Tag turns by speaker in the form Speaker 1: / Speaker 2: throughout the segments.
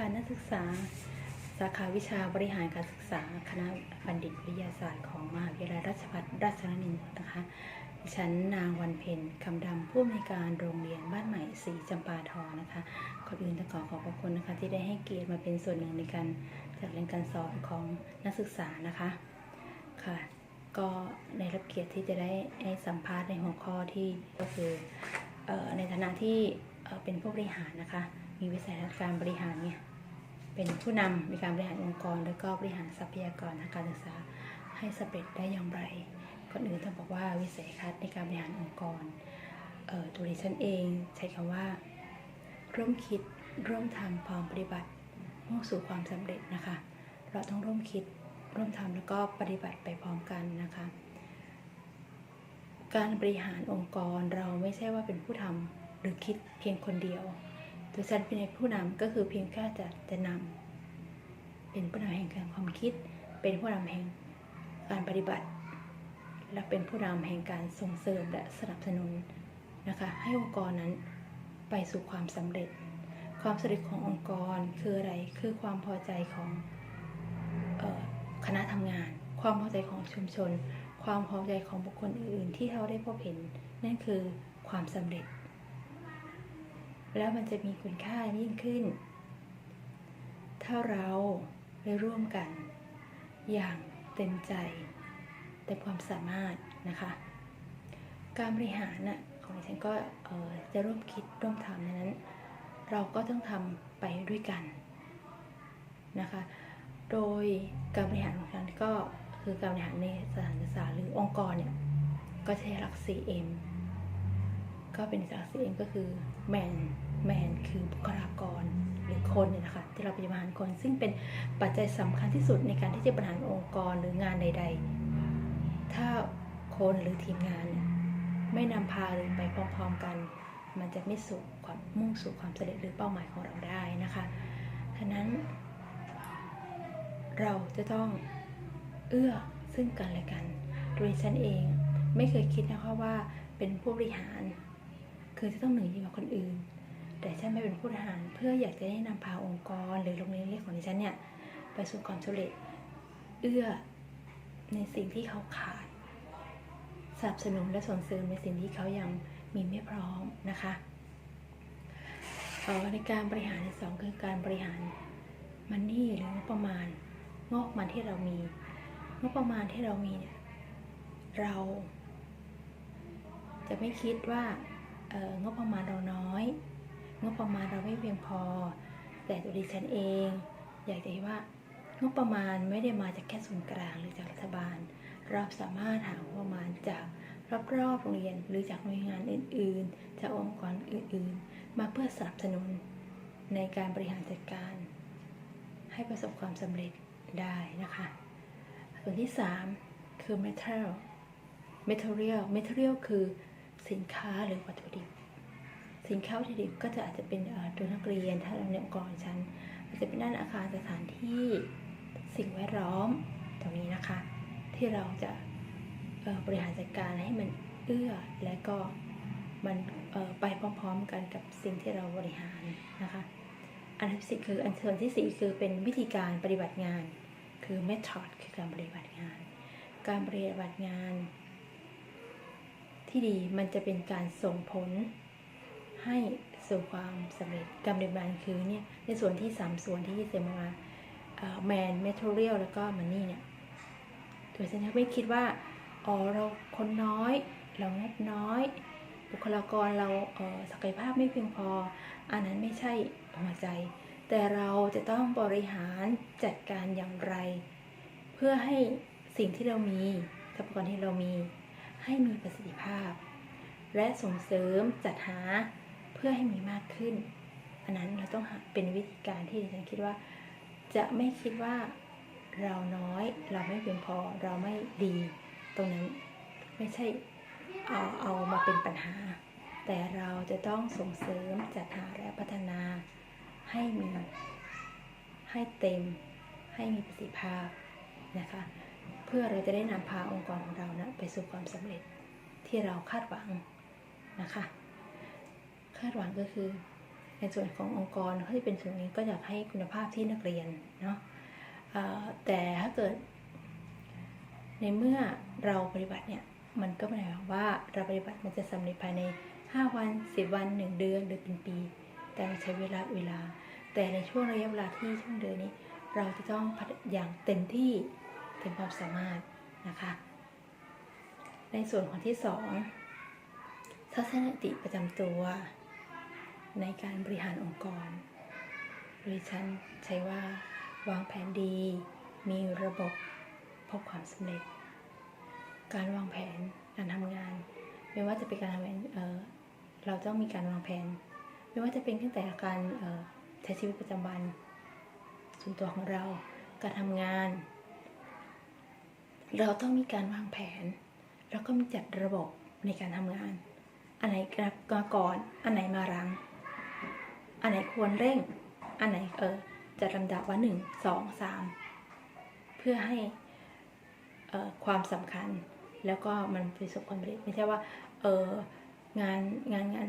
Speaker 1: ค่ะนักศึกษา สาขาวิชาบริหารการศึกษา คณะบัณฑิตวิทยาศาสตร์ของมหาวิทยาลัยราชภัฏราชนนินทร์นะคะดิฉันนางวันเพ็ญคำดำผู้อำนวยการโรงเรียนบ้านใหม่ศรีจำปาทองนะคะก่ออื่นต้องขอขอบพระคุณนะคะ ที่ได้ให้เกียรติมาเป็นส่วนหนึ่งในการจัดเรียนการสอนของนักศึกษานะคะค่ะ ก็ในรับเกียรติที่จะได้ให้สัมภาษณ์ในหัวข้อที่ก็คือออในฐานะที่เเป็นผู้บริหารนะคะ มีวิสัยทัศน์การบริหารเนี่ยเป็นผู้นำในการบริหารองค์กร แล้วก็บริหารทรัพยากรทางการศึกษาให้สำเร็จได้อย่างไรก่อนอื่นต้องบอกว่าวิสัยทัศน์ในการบริหารองค์กรตัวดิฉันเองใช้คำว่า ร่วมคิดร่วมทำพร้อมปฏิบัติมุ่งสู่ความสำเร็จนะคะ เราต้องร่วมคิดร่วมทำแล้วก็ปฏิบัติไปพร้อมกันนะคะ การบริหารองค์กรเราไม่ใช่ว่าเป็นผู้ทำหรือคิดเพียงคนเดียว ตัวฉันเป็นผู้นำก็คือเพียงแค่จะจะนำเป็นผู้นำแห่งการความคิด เป็นผู้นำแห่งการปฏิบัติ และเป็นผู้นำแห่งการส่งเสริมและสนับสนุนนะคะให้องค์กรนั้นไปสู่ความสำเร็จ ความสำเร็จขององค์กรคืออะไรคือความพอใจของออคณะทำงาน ความพอใจของชุมชน ความพอใจของบุคคลอื่น ๆ ที่เขาได้พบเห็นนั่นคือความสำเร็จ แล้วมันจะมีคุณค่ายิ่งขึ้น ถ้าเราได้ร่วมกัน อย่างเต็มใจ เต็มความสามารถนะคะ การบริหารน่ะของดิฉันก็จะร่วมคิดร่วมทำดังนั้น เราก็ต้องทำไปด้วยกันนะคะ โดยการบริหารของฉันก็คือการบริหารในสถานศึกษาหรือองค์กรเนี่ยก็ใช้หลัก 4M ก็เป็นหลัก 4M ก็คือ man man คือบุคลากรหรือคนเนี่ยนะคะที่เราปฏิบัติคนซึ่งเป็นปัจจัยสำคัญที่สุดในการที่จะบริหารองค์กรหรืองานใด ๆ ถ้าคนหรือทีมงานไม่นำพาหรือไปพร้อมๆกัน มันจะไม่สู่ความมุ่งสู่ความสำเร็จหรือเป้าหมายของเราได้นะคะฉะนั้น เราจะต้องเอื้อซึ่งกันและกันโดยฉันเองไม่เคยคิดนะคะว่าเป็นผู้บริหาร คือจะต้องเหนือยิ่งกว่าคนอื่น แต่ฉันไม่เป็นผู้บริหารเพื่ออยากจะได้นำพาองค์กรหรือโรงเรียนเล็กของดิฉันเนี่ยไปสู่ความสำเร็จเอื้อในสิ่งที่เขาขาดสนับสนุนและส่งเสริมในสิ่งที่เขายังมีไม่พร้อมนะคะออในการบริหารที่สองคือการบริหารมันนี่หรืองบประมาณงบประมาณที่เรามีงบประมาณที่เรามีเนี่ยเรา จะไม่คิดว่าเงบประมาณเราน้อย งบประมาณเราไม่เพียงพอ แต่ตัวดิฉันเอง อยากจะให้ว่างบประมาณไม่ได้มาจากแค่ส่วนกลางหรือจากรัฐบาล เราสามารถหางบประมาณจากรอบๆโรงเรียนหรือจากหน่วยงานอื่น ๆ จากองค์กรอื่น ๆ มาเพื่อสนับสนุนในการบริหารจัดการ ให้ประสบความสำเร็จได้นะคะ ส่วนที่ 3 คือ material material material คือสินค้าหรือวัตถุดิบ สินค้าวัตถุดิบก็จะอาจจะเป็นตัวนักเรียน ถ้าเราในองค์กรชั้นอาจจะเป็นด้านอาคารสถานที่สิ่งแวดล้อมตรงนี้นะคะ ที่เราจะบริหารจัดการให้มันเอื้อและก็มันไปพร้อมๆกันกับสิ่งที่เราบริหารนะคะ อันที่สี่คืออันส่วนที่สี่คือเป็นวิธีการปฏิบัติงาน คือ method คือการปฏิบัติงาน การปฏิบัติงาน ที่ดีมันจะเป็นการส่งผล ให้สู่ความสำเร็จการปฏิบัติงานคือเนี่ยในส่วนที่สามส่วนที่เสมาแมนเมทัลเรียลแล้วก็มันนี่เนี่ยตัวฉันไม่คิดว่าอ๋อเราคนน้อย เรางบน้อย บุคลากรเราเศักยภาพไม่เพียงพอ อันนั้นไม่ใช่หัวใจ แต่เราจะต้องบริหารจัดการอย่างไร เพื่อให้สิ่งที่เรามีทรัพยากรที่เรามี ให้มีประสิทธิภาพ และส่งเสริมจัดหา เพื่อให้มีมากขึ้น อันนั้นเราต้องเป็นวิธีการที่ดิฉันคิดว่า จะไม่คิดว่าเราน้อยเราไม่เพียงพอเราไม่ดี ตรงนั้นไม่ใช่เอาเอามาเป็นปัญหา แต่เราจะต้องส่งเสริมจัดหาและพัฒนาให้มีให้เต็มให้มีประสิทธิภาพนะคะ เพื่อเราจะได้นำพาองค์กรของเรานะไปสู่ความสำเร็จที่เราคาดหวังนะคะ คาดหวังก็คือในส่วนขององค์กรเขาที่เป็นส่วนนี้ก็อยากให้คุณภาพที่นักเรียนเนาะแต่ถ้าเกิด ในเมื่อเราปฏิบัติเนี่ยมันก็ไม่ได้หมายความว่าเราปฏิบัติมันจะสำเร็จภายใน 5 วัน 10 วัน 1 เดือนหรือเป็นปี แต่ใช้เวลาเวลา แต่ในช่วงระยะเวลาที่ช่วงเดือนนี้ เราจะต้องพัฒนาอย่างเต็มที่เต็มความสามารถนะคะในส่วนของที่สองทัศนคติประจำตัว ในการบริหารองค์กรโดยฉันใช้ว่าวางแผนดี มีระบบพบความสำเร็จ การวางแผนการทำงาน ไม่ว่าจะเป็นการทำงานเเราต้องมีการวางแผน ไม่ว่าจะเป็นตั้งแต่การใช้ชีวิตประจำวันส่วนตัวของเราการทำงาน เราต้องมีการวางแผน แล้วก็มีจัดระบบในการทำงาน อันไหนมาก่อน อันไหนมาหลัง อันไหนควรเร่ง อันไหนเออจัดลำดับว่าหนึ่งสองสามเพื่อให้เออความสำคัญแล้วก็มันประสบความสำเร็จไม่ใช่ว่าเอองานงานงาน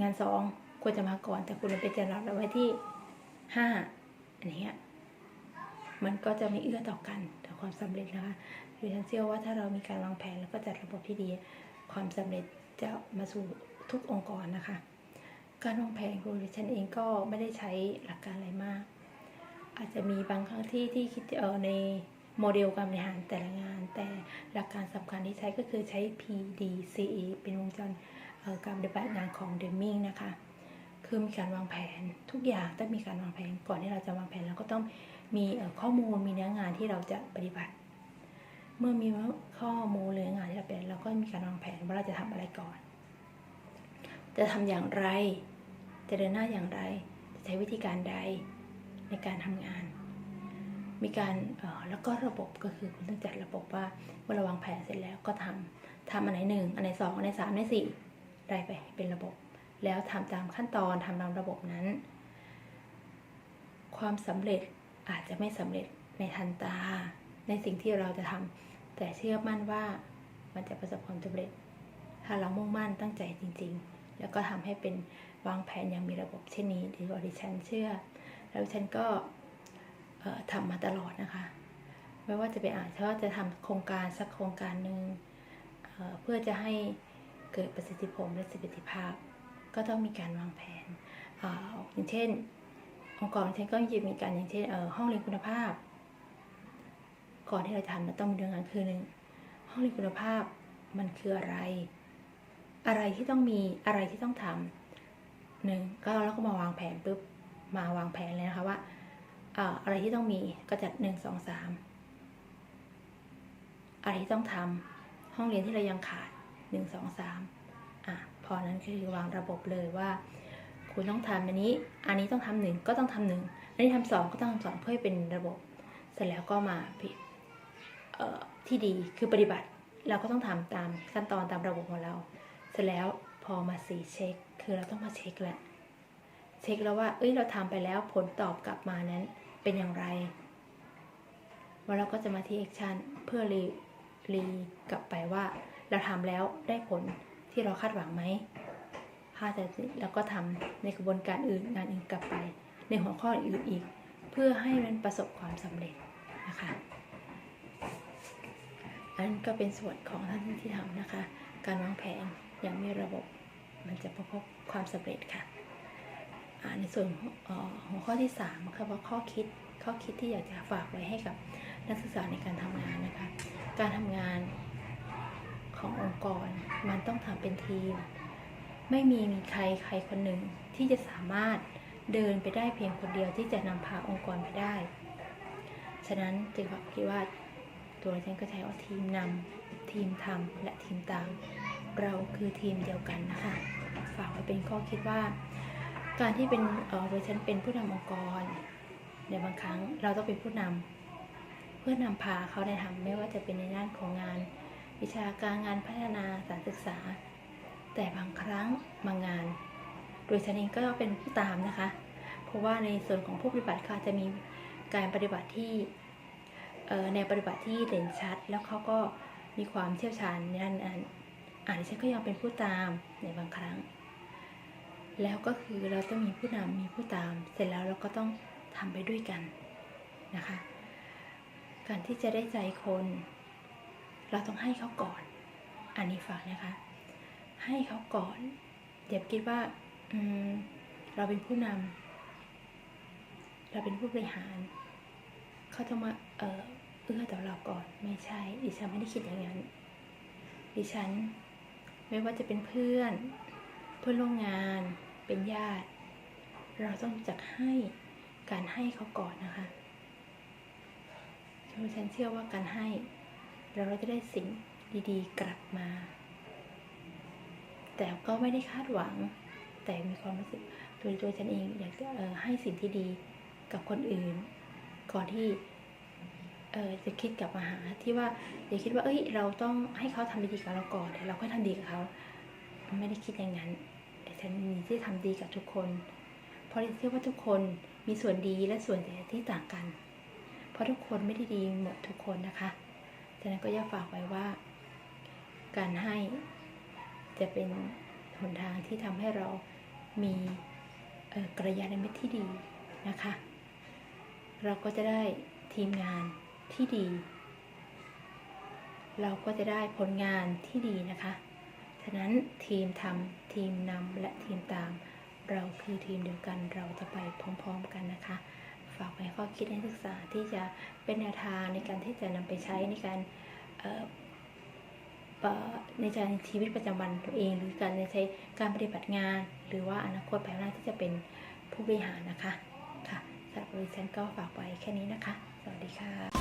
Speaker 1: งานสองควรจะมาก่อน แต่คุณไปจัดลำดับไว้ที่ห้าอันเนี้ยมันก็จะไม่เอื้อต่อกันต่อความสำเร็จนะคะดิฉันเชื่อว่าถ้าเรามีการวางแผนแล้วก็จัดระบบที่ดี ความสำเร็จจะมาสู่ทุกองค์กรนะคะ การวางแผนของดิฉันเองก็ไม่ได้ใช้หลักการอะไรมาก อาจจะมีบางครั้งที่ที่คิดเออในโมเดลการบริหารแต่ละงาน แต่หลักการสำคัญที่ใช้ก็คือใช้ PDCA เป็นวงจรการปฏิบัติงานของเดมิงนะคะ คือมีการวางแผนทุกอย่างต้องมีการวางแผนก่อนที่เราจะวางแผนเราก็ต้องมีข้อมูลมีเนื้องานที่เราจะปฏิบัติ เมื่อมีข้อมูลหรืองานที่เราเป็นเราก็มีการวางแผนว่าเราจะทำอะไรก่อน จะทำอย่างไร จะเดินหน้าอย่างไร จะใช้วิธีการใดในการทำงาน มีการแล้วก็ระบบก็คือคุณต้องจัดระบบว่าเมื่อเราวางแผนเสร็จแล้วก็ทำทำอันไหนหนึ่งอันไหนสองอันไหนสามอันไหนสี่ได้ไปเป็นระบบ แล้วทำตามขั้นตอนทำตามระบบนั้น ความสำเร็จอาจจะไม่สำเร็จในทันตา ในสิ่งที่เราจะทำแต่เชื่อมั่นว่ามันจะประสบความสำเร็จ ถ้าเรามุ่งมั่นตั้งใจจริง ๆ แล้วก็ทำให้เป็นวางแผนอย่างมีระบบเช่นนี้ดีกว่าดิฉันเชื่อ แล้วดิฉันก็เอ่อทำมาตลอดนะคะ ไม่ว่าจะไปอ่านถ้าว่าจะทำโครงการสักโครงการหนึ่งเเพื่อจะให้เกิดประสิทธิผลและประสิทธิภาพ ก็ต้องมีการวางแผนออย่างเช่น องค์กรเช่นก็จะมีการอย่างเช่นห้องเรียนคุณภาพ ก่อนที่เราจะทำเราต้องมีเรื่องงานคือหนึ่งห้องเรียนคุณภาพมันคืออะไร อะไรที่ต้องมีอะไรที่ต้องทำหนึ่งก็เราก็มาวางแผนปุ๊บมาวางแผนเลยนะคะว่าอออะไรที่ต้องมีก็จัดหนึ่งสองสามอะไรที่ต้องทำห้องเรียนที่เรายังขาดหนึ่งสองสามอะพอนั้นคือวางระบบเลยว่า คุณต้องทำอันนี้ อันนี้ต้องทำหนึ่งก็ต้องทำหนึ่งอันนี้ทำสองก็ต้องทำสองเพื่อให้เป็นระบบ เสร็จแล้วก็มาพิเอ่อที่ดีคือปฏิบัติ เราก็ต้องทำตามขั้นตอนตามระบบของเรา สร็จแล้วพอมาสีเช็ค คือเราต้องมาเช็คแหละเช็คแล้วว่า เอ้ยเราทำไปแล้วผลตอบกลับมานั้นเป็นอย่างไรว่าเราก็จะมาที่แอคชั่นเพื่อรีรีกลับไปว่า เราทำแล้วได้ผลที่เราคาดหวังไหมถ้าแต่แล้วก็ทำในกระบวนการอื่นงานอื่นกลับไป ในหัวข้ออื่นอีก เพื่อให้มันประสบความสำเร็จนะคะอันก็เป็นส่วนของท่านที่ทำนะคะ การวางแผน อย่างมีระบบ มันจะพบความสำเร็จค่ะอ่าในส่วนหัวข้อที่3นะคะว่าข้อคิดข้อคิดที่อยากจะฝากไว้ให้กับนักศึกษาในการทำงานนะคะ การทำงานขององค์กรมันต้องทำเป็นทีม ไม่มีมีใครใครคนหนึ่งที่จะสามารถเดินไปได้เพียงคนเดียวที่จะนำพาองค์กรไปได้ ฉะนั้นจึงคิดว่าตัวฉันก็ใช้ว่าทีมนำทีมทำและทีมตาม เราคือทีมเดียวกันนะคะฝากไว้เป็นข้อคิดว่า การที่เป็นเออโดยฉันเป็นผู้นำองค์กรในบางครั้งเราต้องเป็นผู้นำเพื่อนำพาเขาในทำไม่ว่าจะเป็นในด้านของงาน วิชาการงานพัฒนาสารศึกษา แต่บางครั้งบางงาน โดยฉันเองก็เป็นผู้ตามนะคะ เพราะว่าในส่วนของผู้ปฏิบัติเขาจะมีการปฏิบัติที่เอ่อแนวปฏิบัติที่เด่นชัด แล้วเขาก็มีความเชี่ยวชาญในด้านนั้น อ่านดิฉันก็ยังเป็นผู้ตามในบางครั้ง แล้วก็คือเราต้องมีผู้นำมีผู้ตาม เสร็จแล้วเราก็ต้องทำไปด้วยกันนะคะ การที่จะได้ใจคน เราต้องให้เขาก่อน อันนี้ฝากนะคะ ให้เขาก่อนอย่าคิดว่าอืมเราเป็นผู้นำเราเป็นผู้บริหาร เขาจะมาเออเอื้อต่อเราก่อน ไม่ใช่ ดิฉันไม่ได้คิดอย่างนั้นดิฉัน ไม่ว่าจะเป็นเพื่อน เพื่อนร่วมงานเป็นญาติ เราต้องจักให้การให้เขาก่อนนะคะฉันเชื่อว่าการให้ เราจะได้สิ่งดีๆ กลับมา แต่ก็ไม่ได้คาดหวัง แต่มีความรู้สึกตัวตัวฉันเองอยากจะให้สิ่งที่ดีกับคนอื่น ก่อนที่ เออจะคิดกลับมาหาที่ว่าอย่าคิดว่าเอ้ย เราต้องให้เขาทำดีกับเราก่อนเดี๋ยวเราค่อยทำดีกับเขาไม่ได้คิดอย่างนั้นแต่ฉันมีที่ทำดีกับทุกคน เพราะเชื่อว่าทุกคนมีส่วนดีและส่วนเสียที่ต่างกัน เพราะทุกคนไม่ได้ดีหมดทุกคนนะคะฉะนั้นก็อยากฝากไว้ว่า การให้จะเป็นหนทางที่ทำให้เรามีกระยาณมิตรที่ดีนะคะ เราก็จะได้ทีมงาน ที่ดี เราก็จะได้ผลงานที่ดีนะคะ ฉะนั้นทีมทำทีมนำและทีมตาม เราคือทีมเดียวกันเราจะไปพร้อมๆกันนะคะ ฝากไว้ข้อคิดให้ศึกษาที่จะเป็นแนวทางในการที่จะนำไปใช้ในการในการชีวิตประจำวันตัวเอง หรือการในใช้การปฏิบัติงาน หรือว่าอนาคตภายหน้าที่จะเป็นผู้บริหารนะคะ ค่ะสำหรับบริษัทก็ฝากไว้แค่นี้นะคะ สวัสดีค่ะ